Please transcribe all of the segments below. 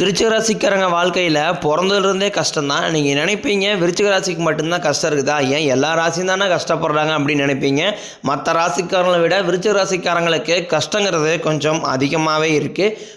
விருச்சிக ராசிக்காரங்க வாழ்க்கையில் பிறந்ததுலேருந்தே கஷ்டம்தான். நீங்கள் நினைப்பீங்க விருச்சிக ராசிக்கு மட்டும்தான் கஷ்டம் இருக்குதா? ஏன் எல்லா ராசியும் தானே கஷ்டப்படுறாங்க அப்படின்னு நினைப்பீங்க? மற்ற ராசிக்காரங்களை விட விருச்சிக ராசிக்காரங்களுக்கு கஷ்டங்கிறது கொஞ்சம் அதிகமாகவே இருக்குது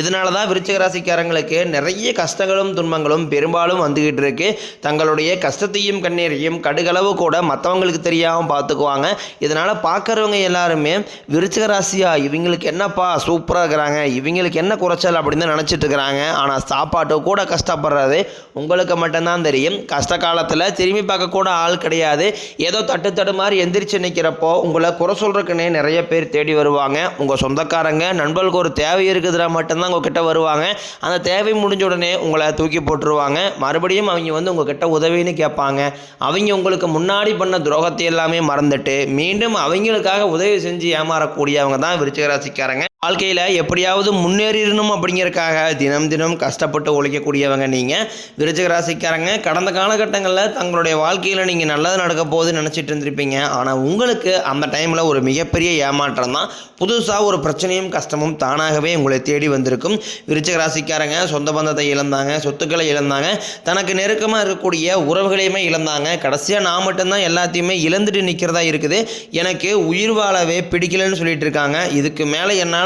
இதனால தான் விருச்சிக ராசிக்காரங்களுக்கு நிறைய கஷ்டங்களும் துன்பங்களும் பெரும்பாலும் வந்துக்கிட்டு இருக்கு. தங்களுடைய கஷ்டத்தையும் கண்ணீரையும் கடுகளவு கூட மற்றவங்களுக்கு தெரியாமல் பார்த்துக்குவாங்க இதனால் பார்க்குறவங்க எல்லாருமே விருச்சிக ராசியா இவங்களுக்கு என்னப்பா சூப்பராக இருக்கிறாங்க இவங்களுக்கு என்ன குறைச்சல் அப்படின்னு தான் நினச்சிட்டு இருக்கிறாங்க. ஆனால் சாப்பாட்டு கூட கஷ்டப்படுறது உங்களுக்கு மட்டும்தான் தெரியும். கஷ்ட காலத்தில் திரும்பி பார்க்கக்கூட ஆள் கிடையாது. ஏதோ தட்டு தடு மாதிரி எந்திரிச்சு நிற்கிறப்போ உங்களை குறை சொல்கிறதுக்குன்னே நிறைய பேர் தேடி வருவாங்க. உங்கள் சொந்தக்காரங்க நண்பர்களுக்கு ஒரு தேவை இருக்குதுல மட்டும்தான் உங்கள் கிட்ட வருவாங்க. அந்த தேவை முடிஞ்ச உடனே உங்களை தூக்கி போட்டுருவாங்க. மறுபடியும் அவங்க வந்து உங்ககிட்ட உதவின்னு கேட்பாங்க. அவங்க உங்களுக்கு முன்னாடி பண்ண துரோகத்தை எல்லாமே மறந்துட்டு மீண்டும் அவங்களுக்காக உதவி செஞ்சு ஏமாறக்கூடியவங்க தான் விருச்சிக ராசிக்காரங்க. வாழ்க்கையில் எப்படியாவது முன்னேறிடணும் அப்படிங்கிறக்காக தினம் தினம் கஷ்டப்பட்டு உழைக்கக்கூடியவங்க நீங்கள் விருச்சிக ராசிக்காரங்க கடந்த காலகட்டங்களில் தங்களுடைய வாழ்க்கையில் நீங்கள் நல்லது நடக்க போகுதுன்னு நினச்சிட்டு இருந்திருப்பீங்க. ஆனால் உங்களுக்கு அந்த டைமில் ஒரு மிகப்பெரிய ஏமாற்றம் தான். புதுசாக ஒரு பிரச்சனையும் கஷ்டமும் தானாகவே உங்களை தேடி வந்திருக்கும். விருச்சிக ராசிக்காரங்க சொந்த பந்தத்தை இழந்தாங்க சொத்துக்களை இழந்தாங்க தனக்கு நெருக்கமாக இருக்கக்கூடிய உறவுகளையுமே இழந்தாங்க. கடைசியாக நான் மட்டும்தான் எல்லாத்தையுமே இழந்துட்டு நிற்கிறதா இருக்குது. எனக்கு உயிர் வாழவே பிடிக்கலன்னு சொல்லிட்டு இருக்காங்க. இதுக்கு மேலே என்னால்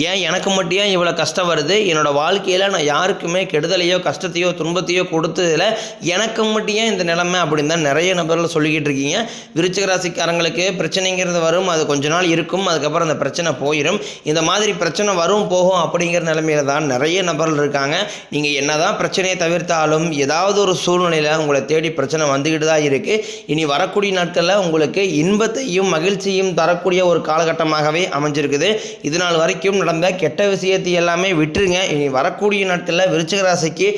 ஏன் எனக்கு மட்டும் ஏன் இவ்வளோ கஷ்டம் வருது? என்னோடய வாழ்க்கையில் நான் யாருக்குமே கெடுதலையோ கஷ்டத்தையோ துன்பத்தையோ கொடுத்ததில் எனக்கு மட்டும் ஏன் இந்த நிலைமை அப்படின்னு தான் நிறைய நபர்கள் சொல்லிக்கிட்டு இருக்கீங்க. விருச்சிக ராசிக்காரங்களுக்கு பிரச்சனைங்கிறது வரும் அது கொஞ்ச நாள் இருக்கும் அதுக்கப்புறம் அந்த பிரச்சனை போயிடும் இந்த மாதிரி பிரச்சனை வரும் போகும் அப்படிங்கிற நிலைமையில தான் நிறைய நபர்கள் இருக்காங்க. நீங்கள் என்னதான் பிரச்சனையை தவிர்த்தாலும் ஏதாவது ஒரு சூழ்நிலையில் உங்களை தேடி பிரச்சனை வந்துக்கிட்டு தான் இருக்குது இனி வரக்கூடிய நாட்களில் உங்களுக்கு இன்பத்தையும் மகிழ்ச்சியும் தரக்கூடிய ஒரு காலகட்டமாகவே அமைஞ்சிருக்குது. இது நாள் வரைக்கும் நடந்த கெட்ட விஷயத்தை எல்லாமே விட்டுருங்க. இனி வரக்கூடிய நாட்களில் விருச்சிக ராசிக்கு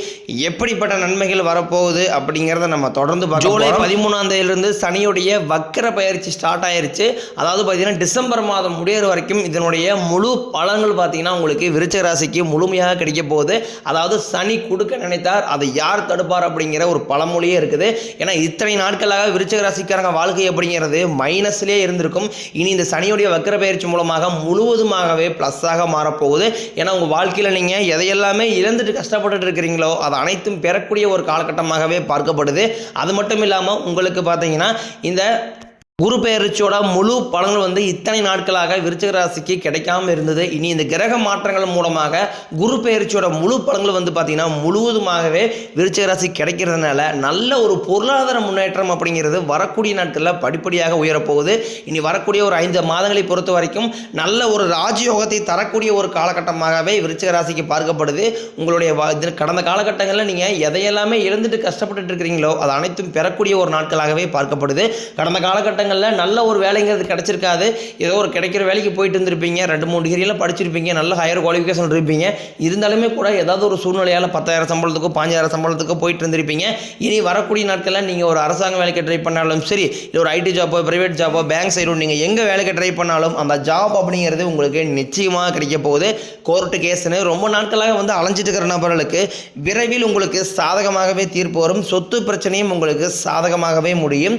எப்படிப்பட்ட நன்மைகள் வரப்போகுது அப்படிங்கிறத நம்ம தொடர்ந்து ஜூலை பதிமூணாம் தேதியிலிருந்து சனியுடைய வக்கர பயிற்சி ஸ்டார்ட் ஆயிருச்சு. அதாவது பார்த்தீங்கன்னா டிசம்பர் மாதம் முடியிற வரைக்கும் இதனுடைய முழு பலன்கள் பார்த்தீங்கன்னா உங்களுக்கு விருச்சிக ராசிக்கு முழுமையாக கிடைக்க போகுது. அதாவது சனி கொடுக்க நினைத்தார் அதை யார் தடுப்பார் அப்படிங்கிற ஒரு பழமொழியே இருக்குது. ஏன்னா இத்தனை நாட்களாக விருச்சிக ராசிக்காரங்க வாழ்க்கை அப்படிங்கிறது மைனஸ்லேயே இருந்திருக்கும். இனி இந்த சனியுடைய வக்கர பயிற்சி மூலமாக முழுவதுமாகவே ப்ளஸ்ஸாக மாறப்போகுது. ஏன்னா உங்கள் வாழ்க்கையில் நீங்கள் எதையெல்லாமே இழந்துட்டு கஷ்டப்பட்டுட்டு இருக்கிறீங்களோ அது அனைத்தும் பெறக்கூடிய ஒரு காலகட்டமாகவே பார்க்கப்படுது. அது மட்டும் இல்லாமல் உங்களுக்கு பார்த்தீங்கன்னா இந்த குரு பெயர்ச்சியோட முழு பலன்கள் வந்து இத்தனை நாட்களாக விருச்சிக ராசிக்கு கிடைக்காம இருந்தது. இனி இந்த கிரக மாற்றங்கள் மூலமாக குரு பெயர்ச்சியோட முழு பலன்கள் வந்து பார்த்தீங்கன்னா முழுவதுமாகவே விருச்சிக ராசி கிடைக்கிறதுனால நல்ல ஒரு பொருளாதார முன்னேற்றம் அப்படிங்கிறது வரக்கூடிய நாட்களில் படிப்படியாக உயரப்போகுது. இனி வரக்கூடிய ஒரு ஐந்து மாதங்களை பொறுத்த வரைக்கும் நல்ல ஒரு ராஜயோகத்தை தரக்கூடிய ஒரு காலகட்டமாகவே விருச்சிக ராசிக்கு பார்க்கப்படுது. உங்களுடைய கடந்த காலகட்டங்களில் நீங்கள் எதையெல்லாமே இழந்துட்டு கஷ்டப்பட்டுட்டு இருக்கிறீங்களோ அது அனைத்தும் பெறக்கூடிய ஒரு நாட்களாகவே பார்க்கப்படுது. கடந்த காலகட்டம் காலகட்டங்களில் நல்ல ஒரு வேலைங்கிறது கிடச்சிருக்காது. ஏதோ ஒரு கிடைக்கிற வேலைக்கு போயிட்டு இருந்திருப்பீங்க. ரெண்டு மூணு டிகிரியெல்லாம் படிச்சிருப்பீங்க. நல்ல ஹையர் குவாலிஃபிகேஷன் இருப்பீங்க. இருந்தாலுமே கூட ஏதாவது ஒரு சூழ்நிலையால் பத்தாயிரம் சம்பளத்துக்கோ பாஞ்சாயிரம் சம்பளத்துக்கோ போயிட்டு இருந்திருப்பீங்க. இனி வரக்கூடிய நாட்களில் நீங்கள் ஒரு அரசாங்க வேலைக்கு ட்ரை பண்ணாலும் சரி இல்லை ஒரு ஐடி ஜாப்போ ப்ரைவேட் ஜாப்போ பேங்க் சைடு நீங்கள் எங்கே வேலைக்கு ட்ரை பண்ணாலும் அந்த ஜாப் அப்படிங்கிறது உங்களுக்கு நிச்சயமாக கிடைக்க போகுது. கோர்ட்டு கேஸ்னு ரொம்ப நாட்களாக வந்து அலைஞ்சிட்டு இருக்கிற நபர்களுக்கு விரைவில் உங்களுக்கு சாதகமாகவே தீர்ப்பு வரும். சொத்து பிரச்சனையும் உங்களுக்கு சாதகமாகவே முடியும்.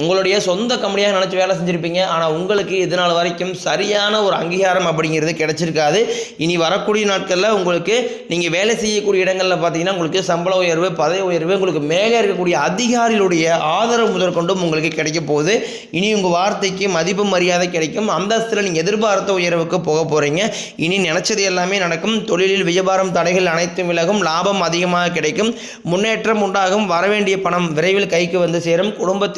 உங்களுடைய சொந்த கம்பெனியாக நினச்சி வேலை செஞ்சுருப்பீங்க. ஆனால் உங்களுக்கு இதனால் வரைக்கும் சரியான ஒரு அங்கீகாரம் அப்படிங்கிறது கிடைச்சிருக்காது. இனி வரக்கூடிய நாட்களில் உங்களுக்கு நீங்கள் வேலை செய்யக்கூடிய இடங்களில் பார்த்தீங்கன்னா உங்களுக்கு சம்பள உயர்வு பதவி உயர்வு உங்களுக்கு மேலே இருக்கக்கூடிய அதிகாரிகளுடைய ஆதரவு முதற்கொண்டும் உங்களுக்கு கிடைக்க போகுது. இனி உங்கள் வார்த்தைக்கு மதிப்பு மரியாதை கிடைக்கும். அந்தஸ்தில் நீங்கள் எதிர்பார்த்த உயர்வுக்கு போக போகிறீங்க இனி நினச்சது எல்லாமே நடக்கும். தொழிலில் வியாபாரம் தடைகள் அனைத்தும் விலகும். லாபம் அதிகமாக கிடைக்கும். முன்னேற்றம் உண்டாகும். வரவேண்டிய பணம் விரைவில் கைக்கு வந்து சேரும். குடும்பத்தில்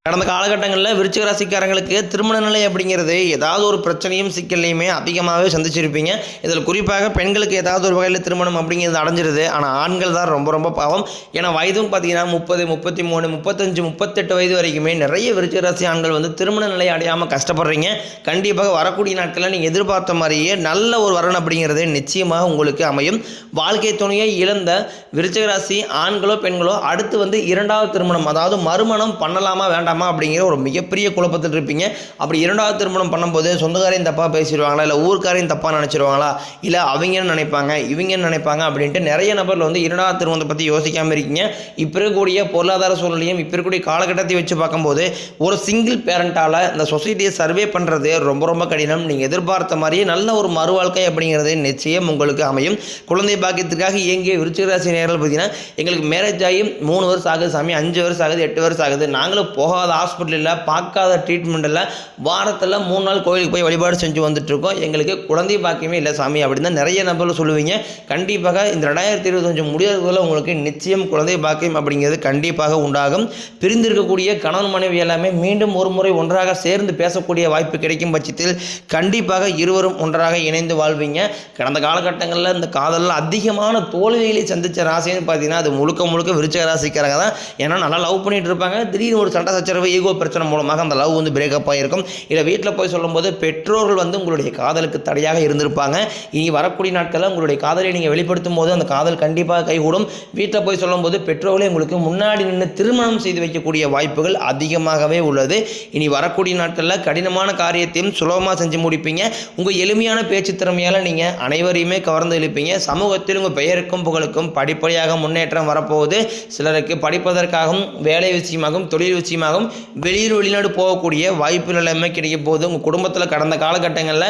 கடந்த காலகட்டங்களில் விருச்சிக ராசிக்காரங்களுக்கு திருமண நிலை அப்படிங்கிறது ஏதாவது ஒரு பிரச்சனையும் சிக்கல்லையுமே அதிகமாகவே சந்திச்சிருப்பீங்க. இதில் குறிப்பாக பெண்களுக்கு ஏதாவது ஒரு வகையில் திருமணம் அப்படிங்கிறது அடைஞ்சிருது. ஆனால் ஆண்கள் தான் ரொம்ப ரொம்ப பாவம். ஏன்னா வயதும் பார்த்தீங்கன்னா முப்பது முப்பத்தி மூணு முப்பத்தஞ்சு முப்பத்தெட்டு வயது வரைக்குமே நிறைய விருச்சிக ராசி ஆண்கள் வந்து திருமண நிலை அடையாமல் கஷ்டப்படுறீங்க. கண்டிப்பாக வரக்கூடிய நாட்களில் நீங்கள் எதிர்பார்த்த மாதிரியே நல்ல ஒரு வரன் அப்படிங்கிறது நிச்சயமாக உங்களுக்கு அமையும். வாழ்க்கை துணையை இழந்த விருச்சிக ராசி ஆண்களோ பெண்களோ அடுத்து வந்து இரண்டாவது திருமணம் அதாவது மறுமணம் பண்ணலாமா வேண்டாம் அப்படிங்கிற ஒரு மிகப்பெரிய குழப்பத்தில் இருப்பீங்க. அப்படி இரண்டாவது திருமணம் பண்ணும்போது சொந்தக்காரையும் தப்பாக பேசிடுவாங்களா? இல்லை ஊருக்காரையும் தப்பாக நினச்சிருவாங்களா? இல்லை அவங்கன்னு நினைப்பாங்க இவங்கன்னு நினைப்பாங்க அப்படின்ட்டு நிறைய நபர்கள் வந்து இரண்டாவது திருமணத்தை பற்றி யோசிக்காமல் இருக்கீங்க. இப்போ இருக்கக்கூடிய பொருளாதார சூழ்நிலையும் இப்போ இருக்கக்கூடிய காலகட்டத்தை வச்சு பார்க்கும்போது ஒரு சிங்கிள் பேரண்ட்டால் இந்த சொசைட்டியை சர்வே பண்ணுறது ரொம்ப ரொம்ப கடினம். நீங்கள் எதிர்பார்த்த மாதிரியே நல்ல ஒரு மறுவாழ்க்கை அப்படிங்கிறது நிச்சயம் உங்களுக்கு அமையும். குழந்தை பாக்கியத்திற்காக இயங்கிய விருச்சிகராசி நேரில் பார்த்தீங்கன்னா எங்களுக்கு மேரேஜ் ஆகி மூணு வருஷம் ஆகுது சாமி அஞ்சு வருஷம் ஆகுது எட்டு வருஷம் ஆகுது. நாங்களும் போக போகாத ஹாஸ்பிட்டலில் பார்க்காத ட்ரீட்மெண்ட்டில் வாரத்தில் மூணு நாள் கோயிலுக்கு போய் வழிபாடு செஞ்சு வந்துட்டு இருக்கோம் எங்களுக்கு குழந்தை பாக்கியமே இல்லை சாமி அப்படின்னு தான் நிறைய நபர்கள் சொல்லுவீங்க. கண்டிப்பாக இந்த ரெண்டாயிரத்தி இருபத்தஞ்சு முடியாததுல உங்களுக்கு நிச்சயம் குழந்தை பாக்கியம் அப்படிங்கிறது கண்டிப்பாக உண்டாகும். பிரிந்திருக்கக்கூடிய கணவன் மனைவி எல்லாமே மீண்டும் ஒரு முறை ஒன்றாக சேர்ந்து பேசக்கூடிய வாய்ப்பு கிடைக்கும் பட்சத்தில் கண்டிப்பாக இருவரும் ஒன்றாக இணைந்து வாழ்வீங்க. கடந்த காலகட்டங்களில் இந்த காதலில் அதிகமான தோல்விகளை சந்தித்த ராசின்னு பார்த்தீங்கன்னா அது முழுக்க முழுக்க விருச்சக ராசிக்காரங்க தான். ஏன்னா நல்லா லவ் பண்ணிட்டு இருப்பாங்க. திடீர்னு ஒரு சண்டை சச்சரவு ஈகோ பிரச்சனை மூலமாக அந்த லவ் வந்து பிரேக்கப் ஆகிருக்கும் இல்லை வீட்டில் போய் சொல்லும்போது பெற்றோர்கள் வந்து உங்களுடைய காதலுக்கு தடையாக இருந்திருப்பாங்க. இனி வரக்கூடிய நாட்களில் உங்களுடைய காதலை நீங்கள் வெளிப்படுத்தும் போது அந்த காதல் கண்டிப்பாக கைகூடும். வீட்டில் போய் சொல்லும்போது பெற்றோர்களே உங்களுக்கு முன்னாடி நின்று திருமணம் செய்து வைக்கக்கூடிய வாய்ப்புகள் அதிகமாகவே உள்ளது. இனி வரக்கூடிய நாட்களில் கடினமான காரியத்தையும் சுலபமாக செஞ்சு முடிப்பீங்க. உங்கள் எளிமையான பேச்சு திறமையால் நீங்கள் அனைவரையுமே கவர்ந்து இழுப்பீங்க. சமூகத்தில் உங்கள் பெயருக்கும் புகழுக்கும் படிப்படியாக முன்னேற்றம் வரப்போகுது. சிலருக்கு படிப்பதற்காகவும் வேலை விஷயமாகவும் தொழில் விஷயமாகவும் வெளியூர் வெளிநாடு போகக்கூடிய வாய்ப்பு நிலைமை கிடைக்கும் போகுது. உங்கள் குடும்பத்தில் கடந்த காலகட்டங்களில்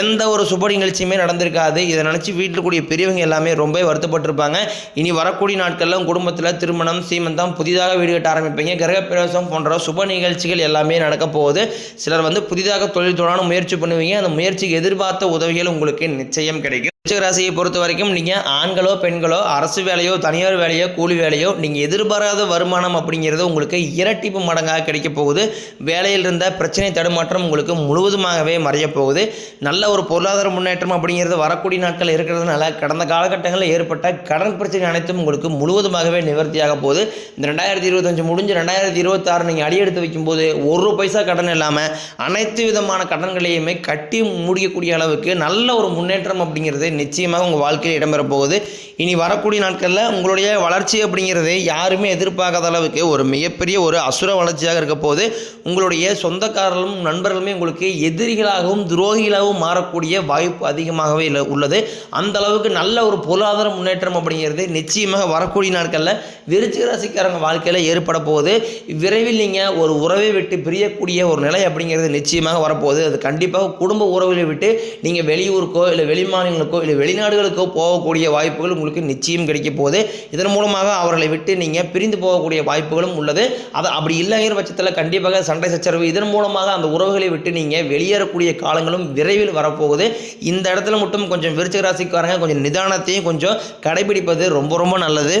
எந்த ஒரு சுப நிகழ்ச்சியுமே நடந்திருக்காது. இதை நினச்சி வீட்டில் கூடிய பெரியவங்க எல்லாமே ரொம்ப வருத்தப்பட்டிருப்பாங்க. இனி வரக்கூடிய நாட்களில் உங்கள் குடும்பத்தில் திருமணம் சீமந்தம் புதிதாக வீடு கட்ட ஆரம்பிப்பீங்க. கிரகப்பிரவேசம் போன்ற சுப நிகழ்ச்சிகள் எல்லாமே நடக்க போகுது. சிலர் வந்து புதிதாக தொழில் தொடரான முயற்சி பண்ணுவீங்க. அந்த முயற்சிக்கு எதிர்பார்த்த உதவிகள் உங்களுக்கு நிச்சயம் கிடைக்கும். ராசியை பொறுத்த வரைக்கும் நீங்கள் ஆண்களோ பெண்களோ அரசு வேலையோ தனியார் வேலையோ கூலி வேலையோ நீங்கள் எதிர்பாராத வருமானம் அப்படிங்கிறது உங்களுக்கு இரட்டிப்பு மடங்காக கிடைக்க போகுது. வேலையில் இருந்த பிரச்சனை தடுமாற்றம் உங்களுக்கு முழுவதுமாகவே மறைய போகுது. நல்ல ஒரு பொருளாதார முன்னேற்றம் அப்படிங்கிறது வரக்கூடிய நாட்கள் இருக்கிறதுனால கடந்த காலகட்டங்களில் ஏற்பட்ட கடன் பிரச்சனை அனைத்தும் உங்களுக்கு முழுவதுமாகவே நிவர்த்தியாக போகுது. இந்த ரெண்டாயிரத்தி இருபத்தஞ்சு முடிஞ்சு ரெண்டாயிரத்தி இருபத்தாறு நீங்கள் அடியெடுத்து வைக்கும்போது ஒரு பைசா கடன் இல்லாமல் அனைத்து விதமான கடன்களையுமே கட்டி முடிக்கக்கூடிய அளவுக்கு நல்ல ஒரு முன்னேற்றம் அப்படிங்கிறது நிச்சயமாக உங்கள் வாழ்க்கையில் இடம்பெற போகுது இனி வரக்கூடிய நாட்களில் உங்களுடைய வளர்ச்சி அப்படிங்கிறது யாருமே எதிர்பார்க்காத அளவுக்கு ஒரு மிகப்பெரிய ஒரு அசுர வளர்ச்சியாக இருக்க போது உங்களுடைய சொந்தக்காரர்களும் நண்பர்களுமே உங்களுக்கு எதிரிகளாகவும் துரோகிகளாகவும் மாறக்கூடிய வாய்ப்பு அதிகமாகவே இல்லை உள்ளது. அந்த அளவுக்கு நல்ல ஒரு பொருளாதார முன்னேற்றம் அப்படிங்கிறது நிச்சயமாக வரக்கூடிய நாட்களில் விருச்சிக ராசிக்காரங்க வாழ்க்கையில் ஏற்பட போகுது. விரைவில் நீங்கள் ஒரு உறவை விட்டு பிரியக்கூடிய ஒரு நிலை அப்படிங்கிறது நிச்சயமாக வரப்போகுது. அது கண்டிப்பாக குடும்ப உறவுகளை விட்டு நீங்கள் வெளியூருக்கோ இல்லை வெளிமாநிலங்களுக்கோ இல்லை வெளிநாடுகளுக்கோ போகக்கூடிய வாய்ப்புகள் உங்களுக்கு நிச்சயம் கிடைக்க போகுது. இதன் மூலமாக அவர்களை விட்டு நீங்கள் பிரிந்து போகக்கூடிய வாய்ப்புகளும் உள்ளது. அது அப்படி இல்லைங்கிற பட்சத்தில் கண்டிப்பாக சண்டை சச்சரவு இதன் மூலமாக அந்த உறவுகளை விட்டு நீங்கள் வெளியேறக்கூடிய காலங்களும் விரைவில் வரப்போகுது. இந்த இடத்துல மட்டும் கொஞ்சம் விருச்சிக ராசிக்காரங்க கொஞ்சம் நிதானத்தையும் கொஞ்சம் கடைபிடிப்பது ரொம்ப ரொம்ப நல்லது.